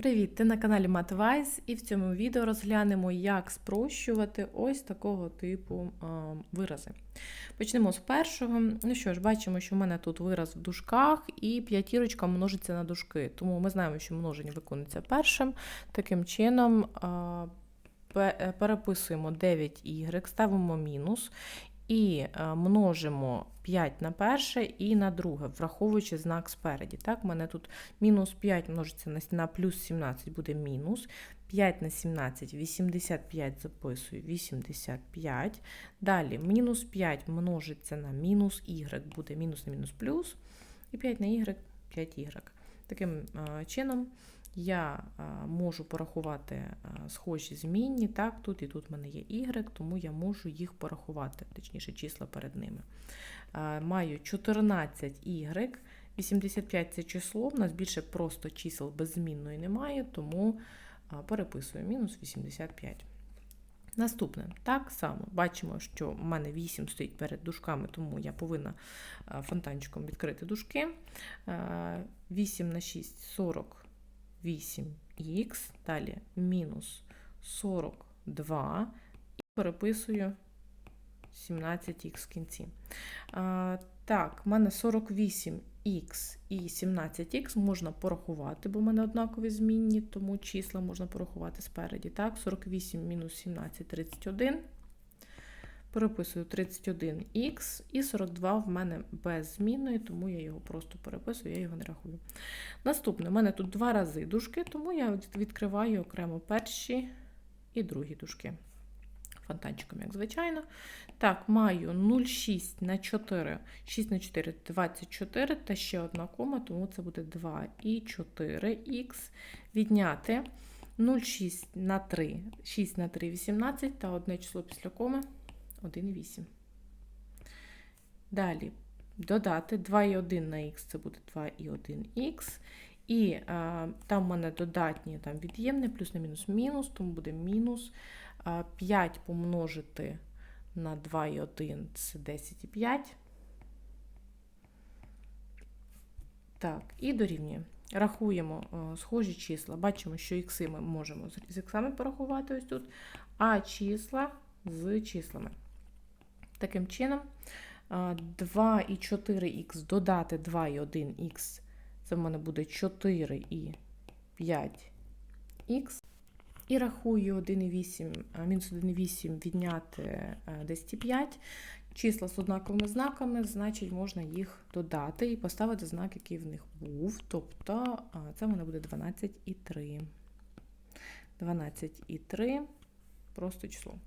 Привіт! Ти на каналі MathWise і в цьому відео розглянемо, як спрощувати ось такого типу вирази. Почнемо з першого. Ну що ж, бачимо, що в мене тут вираз в дужках і п'ятірочка множиться на дужки. Тому ми знаємо, що множення виконується першим. Таким чином переписуємо 9y, ставимо мінус. І е, множимо 5 на перше і на друге, враховуючи знак спереді. Так, у мене тут мінус 5 множиться на, плюс 17 буде мінус. 5 на 17, 85 записую, 85. Далі мінус 5 множиться на мінус y, буде мінус на мінус плюс. І 5 на y, 5y. Таким е, чином я можу порахувати схожі змінні, так, тут і тут в мене є y, тому я можу їх порахувати, точніше, числа перед ними. Маю 14y, 85 це число, в нас більше просто чисел беззмінної немає, тому переписую мінус 85. Наступне, так само бачимо, що в мене 8 стоїть перед дужками, тому я повинна фонтанчиком відкрити дужки. Е, 8 на 6 40. 8х, далі мінус 42 і переписую 17х в кінці. А, так, в мене 48х і 17х можна порахувати, бо в мене однакові змінні, тому числа можна порахувати спереді. Так, 48 мінус 17 31. Переписую 31х і 42 в мене без змінної, тому я його просто переписую, я його не рахую. Наступне, у мене тут два рази дужки, тому я відкриваю окремо перші і другі дужки. Фонтанчиком, як звичайно. Так, маю 0,6 на 4, 6 на 4 24, та ще одна кома, тому це буде 2 і 4х. Відняти 0,6 на 3, 6 на 3 18, та одне число після коми 1,8. Далі додати 2,1 на х, це буде 2,1х. І а, там в мене додатні там від'ємне, плюс на мінус мінус, тому буде мінус. А, 5 помножити на 2,1 це 10,5. Так, і дорівнює. Рахуємо схожі числа. Бачимо, що ікси ми можемо з іксами порахувати ось тут, а числа з числами. Таким чином, 2 і 4х додати 2 і 1х, це в мене буде 4 і 5х. І рахую 1,8, мінус 1,8 відняти 10,5. Числа з однаковими знаками, значить, можна їх додати і поставити знак, який в них був. Тобто це в мене буде 12,3. 12,3 просто число.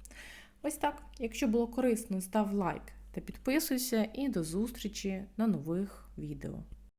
Ось так. Якщо було корисно, став лайк та підписуйся, і до зустрічі на нових відео.